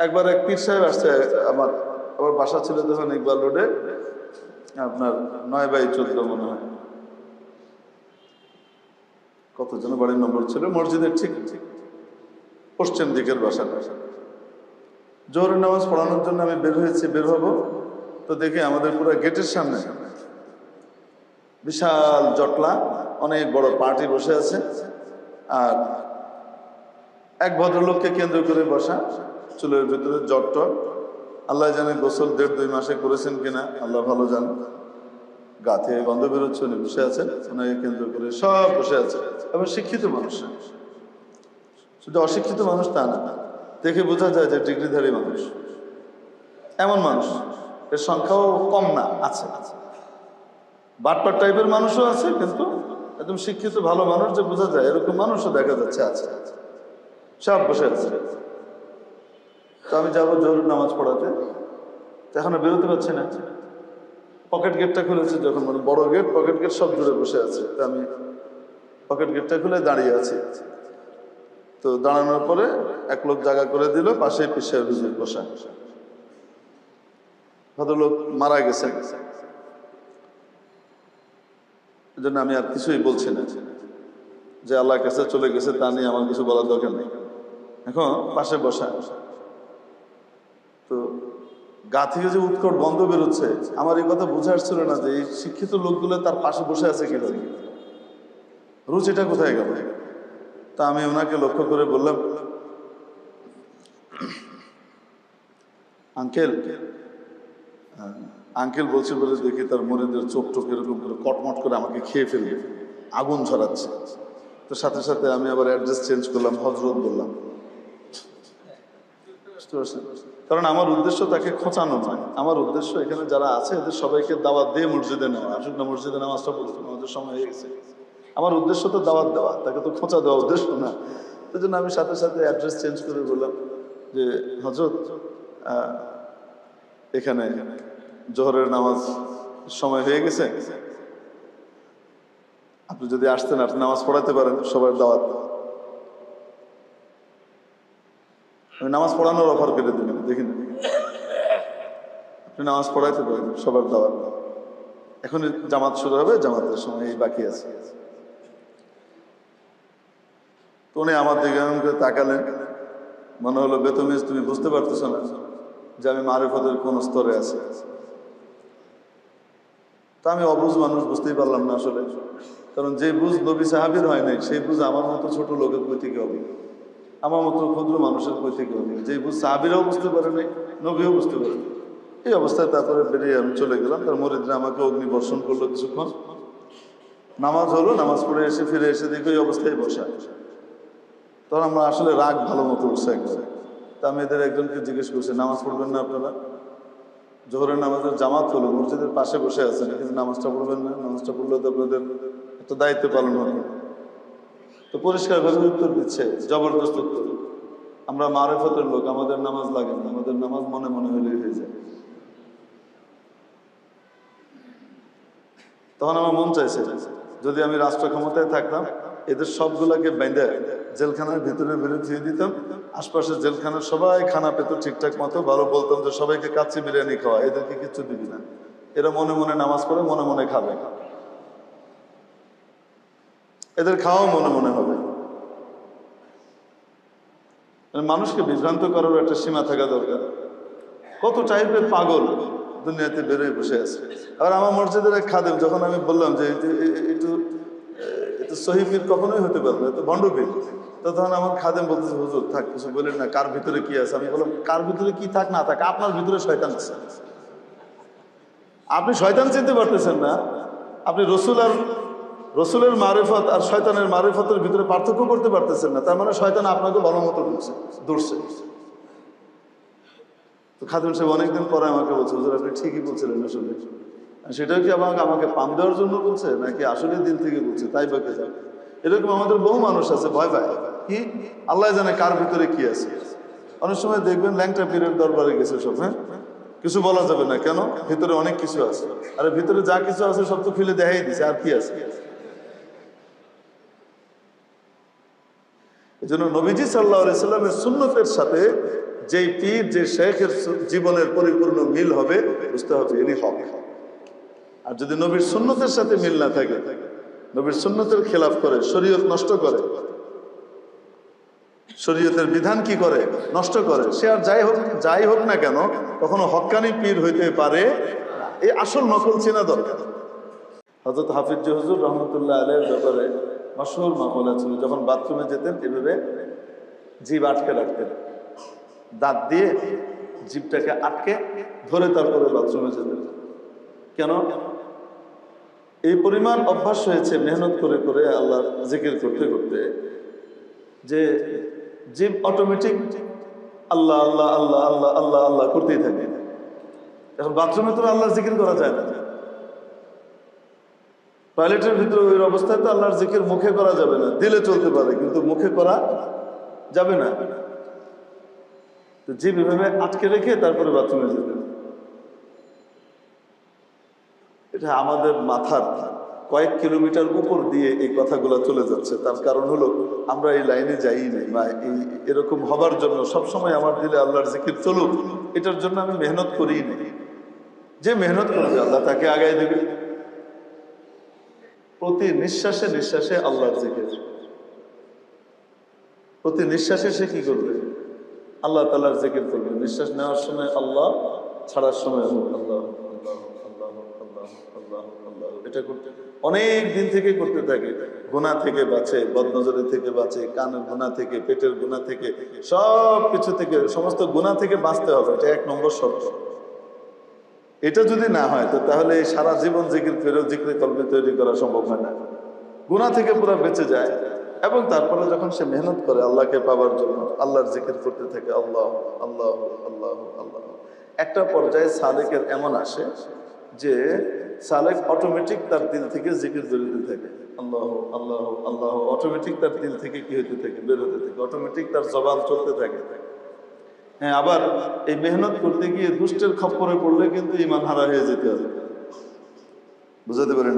একবার এক পীর সাহেব আসছে, আমার আমার বাসা ছিল তখন ইকবাল রোডে, আপনার নয় বাই চোদ্দ মনে হয়। কত জন বাড়ির নম্বর ছিল? মসজিদের ঠিক ঠিক পশ্চিম দিকের বাসা। জোহরের নামাজ পড়ানোর জন্য আমি বের হয়েছি, বের হব। তো দেখি আমাদের পুরো গেটের সামনে বিশাল জটলা, অনেক বড় পার্টি বসে আছে। আর এক ভদ্রলোককে কেন্দ্র করে বসা। চুলের ভিতরে জট টট আল্লাহ জানে গোসল দেড় দুই মাসে করেছেন কিনা, আল্লাহ ভালো জান। গা থেকে গন্ধ বেরোচ্ছে উনি বসে আছেন ওনাকে কেন্দ্র করে সব বসে আছে। এবং শিক্ষিত মানুষ। শুধু অশিক্ষিত মানুষ তা না, দেখে বোঝা যায় যে ডিগ্রিধারী মানুষ। এমন মানুষ, এর সংখ্যাও কম না, আছে। বাটপার টাইপের মানুষও আছে, কিন্তু একদম শিক্ষিত, ভালো মানুষ যে বোঝা যায়, এরকম মানুষও দেখা যাচ্ছে, আছে। সব বসে আছে। তো আমি যাব জোর নামাজ পড়াতে। এখনও বেরোতে পারছি না। পকেট গেটটা খুলেছে যখন মানে বড় গেট, পকেট গেট সব জুড়ে বসে আছে। তো আমি পকেট গেটটা খুলে দাঁড়িয়ে আছি। তো দাঁড়ানোর পরে এক লোক জায়গা করে দিল পাশে পিছিয়ে হুজুর বসা। ভদ্রলোক মারা গেছে জন্য আমি আর কিছুই বলছি না। যে আল্লাহর কাছে চলে গেছে তা নিয়ে আমার কিছু বলার দরকার নেই। এখন পাশে বসা। গা থেকে যে উৎকট গন্ধ বেরোচ্ছে, আমার এই কথা বুঝে আসছিল না যে এই শিক্ষিত লোকগুলো তার পাশে বসে আছে কিনা রুচ এটা কোথায় গেল? তা আমি ওনাকে লক্ষ্য করে বললাম, আঙ্কেল আঙ্কেল বলছে বলে দেখি তার মরিদের চোখ টোক এরকম করে কটমট করে আমাকে খেয়ে ফেলবে আগুন ছড়াচ্ছে। তো সাথে সাথে আমি আবার অ্যাড্রেস চেঞ্জ করলাম হজরত বললাম। বুঝতে পারছেন? কারণ আমার উদ্দেশ্য তাকে খোঁচানো নয়। আমার উদ্দেশ্য এখানে যারা আছে, এদের সবাইকে দাওয়াত দিয়ে মসজিদে নেওয়া। আসুক না মসজিদে নামাজটা পড়তে আমাদের সময় হয়ে গেছে। আমার উদ্দেশ্য তো দাওয়াত দেওয়া, তাকে তো খোঁচা দেওয়া উদ্দেশ্য না। এই জন্য আমি সাথে সাথে অ্যাড্রেস চেঞ্জ করে বললাম যে হজরত এখানে জোহরের নামাজ সময় হয়ে গেছে। আপনি যদি আসতেন, আপনি নামাজ পড়াতে পারেন, সবার দাওয়াত আমি নামাজ পড়ানোর অফার করে দিলাম। দেখেন। আপনি নামাজ পড়াইতে পারেন, সবার দাওয়াত এখন জামাত শুরু হবে, জামাতের সময় এই বাকি আছে। তো উনি আমার দিকে এমন করে তাকালেন। মনে হলো বেতমিজ তুমি বুঝতে পারতেছো না যে আমি মারেফতের কোন স্তরে আছি। তা আমি অবুঝ মানুষ, বুঝতেই পারলাম না আসলে। কারণ যে বুঝ নবী সাহাবির হয় নাই, সেই বুঝ আমার মতো ছোট লোকের কই থেকে আমার মতো ক্ষুদ্র মানুষের কই থেকে হবে যে সাহাবিরাও বুঝতে পারে নাই, নবীও বুঝতে পারে এই অবস্থায় তারপরে বেরিয়ে আমি চলে গেলাম। তার মরিদরা আমাকে অগ্নি বর্ষণ করল কিছুক্ষণ। নামাজ হলো, নামাজ পড়ে এসে ফিরে এসে দেখি ওই অবস্থায় বসা তখন আমরা আসলে রাগ ভালো মতো উঠছে একবারে। তা আমি এদের একজনকে জিজ্ঞেস করছি, নামাজ পড়বেন না আপনারা? জোহরের নামাজের জামাত হলো, মসজিদের পাশে বসে আছেন। কিন্তু নামাজটা পড়বেন না। নামাজটা পড়লে তো আপনাদের একটা দায়িত্ব পালন হবে। তো পরিষ্কার করে উত্তর দিচ্ছে, জবরদস্ত উত্তর। আমরা মারেফতের লোক, আমাদের নামাজ লাগে না, আমাদের নামাজ মনে মনে হলেই হয়ে যায়। তখন আমার মন চাইছে, যদি আমি রাষ্ট্র ক্ষমতায় থাকতাম, এদের সবগুলাকে বেঁধে জেলখানার ভিতরে বেরো দিয়ে দিতাম, আশপাশের জেলখানার সবাই খানা পেত ঠিকঠাক মতো, ভালো বলতাম যে সবাইকে কাচ্চি বিরিয়ানি খাওয়া, এদেরকে কিচ্ছু দিবি না। এরা মনে মনে নামাজ পড়ে, মনে মনে খাবে। এদের খাওয়াও মনে মনে হবে। মানে মানুষকে বিভ্রান্ত করার একটা সীমা থাকা দরকার। কত টাইপের পাগল দুনিয়াতে বেরোয় বসে আছে। আর আমার মসজিদের এক খাদেম, যখন আমি বললাম যে একটু একটু সহিপীর কখনোই হতে পারবে তো ভণ্ডপীর তো তখন আমার খাদেম বলতেছে, হুজুর, থাক, কিছু বলেন না, কার ভিতরে কি আছে? আমি বললাম, কার ভিতরে কি থাক না থাক, আপনার ভিতরে শয়তান আছে। আপনি শয়তান চিনতে পারতেছেন না। আপনি রসুল আর রসুলের মারেফত আর শয়তানের মারেফতের ভিতরে পার্থক্য করতে পারতেছেন না। তার মানে শয়তান আপনাকে ভালো মতো দূরছে দূরছে তো খাদিম সাহেব অনেকদিন পরে আমাকে বলছে আপনি ঠিকই বলছিলেন আসলে। সেটাও কি আমাকে আমাকে পাম দেওয়ার জন্য বলছে, নাকি আসলে দিল থেকে বলছে? তাই বাকে যায় এরকম আমাদের বহু মানুষ আছে, ভয় পায়। কি? আল্লাহ জানে কার ভিতরে কি আছে। অনেক সময় দেখবেন ল্যাংটা পীরের দরবারে গেছে সব হ্যাঁ? কিছু বলা যাবে না। কেন? ভিতরে অনেক কিছু আছে। আর ভিতরে যা কিছু আছে সব তো খুলে দেখাই দিছে, আর কি আছে? এই জন্য নবীজি সাল্লাহ সাল্লামের সুন্নতের সাথে যেই পীর, যে শেখের জীবনের পরিপূর্ণ মিল হবে, বুঝতে হবে ইনি হক। আর যদি নবীর সুন্নতের সাথে মিল না থাকে, নবীর সুন্নতের খেলাফ করে, শরীয়ত নষ্ট করে, শরীয়তের বিধান কি করে? নষ্ট করে। সে আর যাই হোক যাই হোক না কেন, কখনো হক্কানি পীর হইতে পারে এই আসল নকল চেনা দরকার। হজরত হাফিজ হুজুর রহমতুল্লাহ আলের ব্যাপারে মশহুর মামলা ছিল যখন বাথরুমে যেতেন, এভাবে জিভ আটকে রাখতেন। দাঁত দিয়ে জিভটাকে আটকে ধরে তারপরে বাথরুমে যেতেন। কেন? এই পরিমাণ অভ্যাস হয়েছে মেহনত করে করে আল্লাহ জিকির করতে করতে, যে জীব অটোমেটিক আল্লাহ আল্লাহ আল্লাহ আল্লাহ আল্লাহ আল্লাহ করতেই থাকে। এখন বাথরুমে তো আল্লাহ জিকির করা যায় না। টয়লেটের ভিতরে ওই অবস্থায় তো আল্লাহর জিকির মুখে করা যাবে না, দিলে চলতে পারে, কিন্তু মুখে করা যাবে না। তো জীব এভাবে আটকে রেখে তারপরে বাথরুমে যেতে এটা আমাদের মাথার কয়েক কিলোমিটার উপর দিয়ে এই কথাগুলো চলে যাচ্ছে। তার কারণ হলো, আমরা এই লাইনে যাই নাই বা এই এরকম হবার জন্য সবসময় আমার দিলে আল্লাহর জিকির চলুক, এটার জন্য আমি মেহনত করি নাই। যে মেহনত করবে আল্লাহ তাকে আগায় দেবে। প্রতি নিঃশ্বাসে নিঃশ্বাসে আল্লাহর জিকির। প্রতি নিঃশ্বাসে সে কি করবে? আল্লাহ তালার জিকির করবে। নিঃশ্বাস নেওয়ার সময় আল্লাহ, ছাড়ার সময় আল্লাহ এটা করতে, অনেক দিন থেকে করতে থাকে। গুণা থেকে বাঁচে, বদনজরি থেকে বাঁচে, কানের গুণা থেকে, পেটের গুণা থেকে সব কিছু থেকে, সমস্ত গুণা থেকে বাঁচতে হবে। এটা এক নম্বর শর্ত। এটা যদি না হয়, তো তাহলে সারা জীবন জিকির ফেরত, জিকির কলবে তৈরি করা সম্ভব হয় না। গুণা থেকে পুরো বেঁচে যায় এবং তারপরে যখন সে মেহনত করে আল্লাহকে পাওয়ার জন্য, আল্লাহর জিকির করতে থাকে, আল্লাহ আল্লাহ আল্লাহ আল্লাহ। একটা পর্যায়ে সালেকের এমন আসে যে সালেক অটোমেটিক তার দিল থেকে জিকির বেরোতে থাকে। আল্লাহ আল্লাহ আল্লাহ অটোমেটিক তার দিল থেকে কি হতে থাকে? বেরোতে থাকে। অটোমেটিক তার জবান চলতে থাকে। হ্যাঁ আবার এই মেহনত করতে গিয়ে দুষ্টের খপ্পরে পড়লে কিন্তু ইমান হারা হয়ে যেতে হবে। বুঝাতে পারেন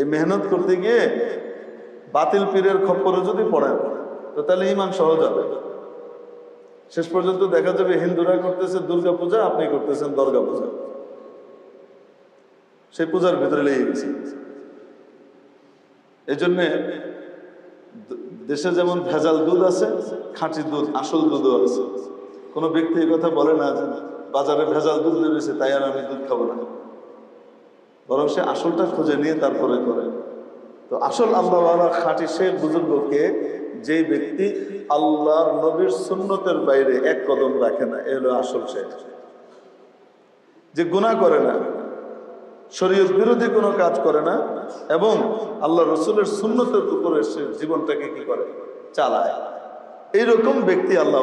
এই মেহনত করতে গিয়ে বাতিল পীরের খপ্পরে যদি পড়েন, তো তাহলে ইমান সহজ হবে। শেষ পর্যন্ত দেখা যাবে হিন্দুরা করতেছে দুর্গা পূজা আপনি করতেছেন দর্গা পূজা সেই পূজার ভিতরে লেগে গেছে। এই জন্যে দেশে যেমন ভেজাল দুধ আছে, খাঁটি দুধ, আসল দুধও আছে। কোনো ব্যক্তি এই কথা বলে না যে বাজারে ভেজাল দুধ বেরিয়েছে তাই আর আমি দুধ খাব না। বরং সে আসলটা খুঁজে নিয়ে তারপরে করে। তো আসল আল্লাহ খাঁটি সে বুজুর্গকে যেই ব্যক্তি আল্লাহর নবীর সুন্নতের বাইরে এক কদম রাখে না, এ হলো আসল সে। যে গুণা করে না শরীয়ত বিরোধী কোনো কাজ করে না এবং আল্লাহ রসুলের সুন্নতের উপরে সে জীবনটাকে কি করে? চালায়। এইরকম ব্যক্তি আল্লাহ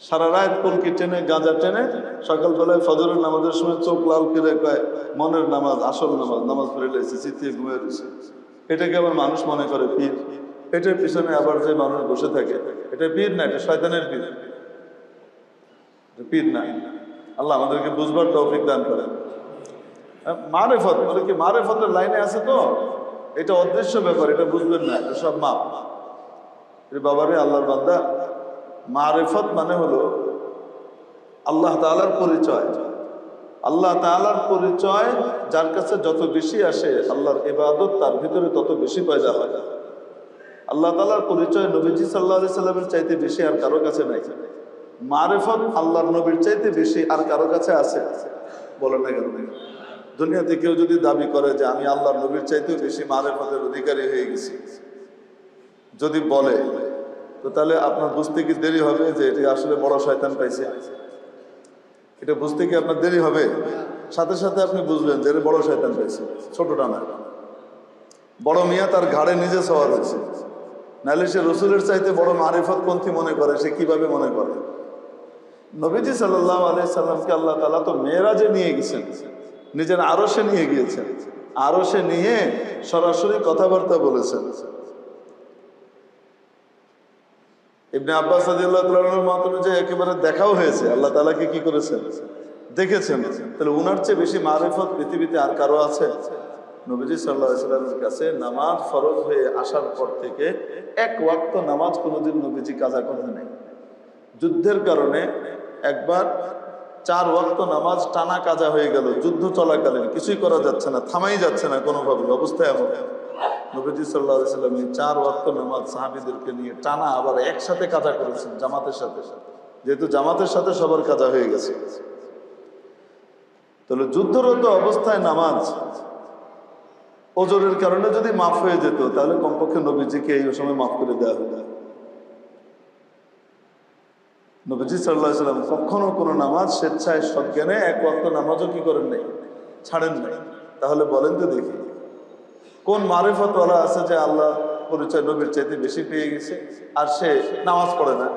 সারা রাত কলকি টেনে, গাঁজা টেনে, সকালবেলায় ফজরের নামাজের সময় চোখ লাল করে কয়, মনের নামাজ, আসল নামাজ নামাজ পড়ে লেগেছে, চিতিয়ে ঘুমিয়ে রয়েছে। এটাকে আবার মানুষ মনে করে পীর। এটার পিছনে আবার যে মানুষ বসে থাকে, এটা পীর না, এটা শয়তানের পীর। পীর না। আল্লাহ আমাদেরকে বুঝবার তৌফিক দান করেন। মারেফত, বলে কি মারেফতের লাইনে আছে তো? এটা অদৃশ্য ব্যাপার, এটা বুঝবেন না, এটা সব মাপ। বাবারে, আল্লাহর বান্দা, মারেফত মানে হলো আল্লাহ তাআলার পরিচয়। আল্লাহ তাআলার পরিচয় যার কাছে যত বেশি আসে, আল্লাহর ইবাদত তার ভিতরে তত বেশি পয়দা হয়। আল্লাহ তালার পরিচয় নবীজি আলি সাল্লামের চাইতে বেশি আর কারও কাছে নাই। মারেফত আল্লাহর নবীর চাইতে বেশি আর কারও কাছে আছে। বলেন না কেন? দুনিয়াতে কেউ যদি দাবি করে যে আমি আল্লাহর নবীর চাইতেও বেশি মারেফতের অধিকারী হয়ে গেছি, যদি বলে, তো তাহলে আপনার বুঝতে কি দেরি হবে যে এটা আসলে বড় শয়তান পাইছে? এটা বুঝতে কি আপনার দেরি হবে? সাথে সাথে আপনি বুঝবেন যে এটা বড় শয়তান পাইছে, ছোটটা না। বড় মিয়া তার ঘাড়ে নিজে সওয়ার হয়েছে। নাহলে সে রসুলের চাইতে বড় মারিফত পন্থী মনে করে, সে কীভাবে মনে করে? নবীজি সাল্লাহ সাল্লামকে আল্লাহ তালা তো মেয়েরা যে নিয়ে গেছেন। নিজের আরও সে নিয়ে গিয়েছেন। আরও সে নিয়ে সরাসরি কথাবার্তা বলেছেন। ইবনে আব্বাস মত অনুযায়ী একেবারে দেখাও হয়েছে। আল্লাহ তালাকে কি করেছেন? দেখেছেন। তাহলে উনার চেয়ে বেশি মারিফত পৃথিবীতে আর কারও আছে? নবীজি সাল্লাহ কাছে নামাজ ফরজ হয়ে আসার পর থেকে এক ওয়াক্ত নামাজ কোনোদিন নবীজি কাজা করে নাই যুদ্ধের কারণে একবার চার ওয়াক্ত নামাজ টানা কাজা হয়ে গেল, যুদ্ধ চলাকালীন, কিছুই করা যাচ্ছে না, থামাই যাচ্ছে না কোনোভাবে অবস্থায় এমন। নবীজি সাল্লাহ সাল্লাম এই চার ওয়াক্ত নামাজ সাহাবিদেরকে নিয়ে টানা আবার একসাথে কাজা করেছেন, জামাতের সাথে। যেহেতু জামাতের সাথে সবার কাজা হয়ে গেছে। তাহলে যুদ্ধরত অবস্থায় নামাজ ওজোরের কারণে যদি মাফ হয়ে যেত, তাহলে কমপক্ষে নবীজিকে এই সময় মাফ করে দেওয়া হতো। নবীজি সাল্লাহ সাল্লাম কখনো কোনো নামাজ স্বেচ্ছায় সজ্ঞানে এক অক্ত নামাজও কি করেন নাই? ছাড়েন নাই। তাহলে বলেন তো দেখি, কোন মারেফতওয়ালা আছে যে আল্লাহ পরিচয় নবীর চাইতে বেশি পেয়ে গেছে আর সে নামাজ পড়ে না?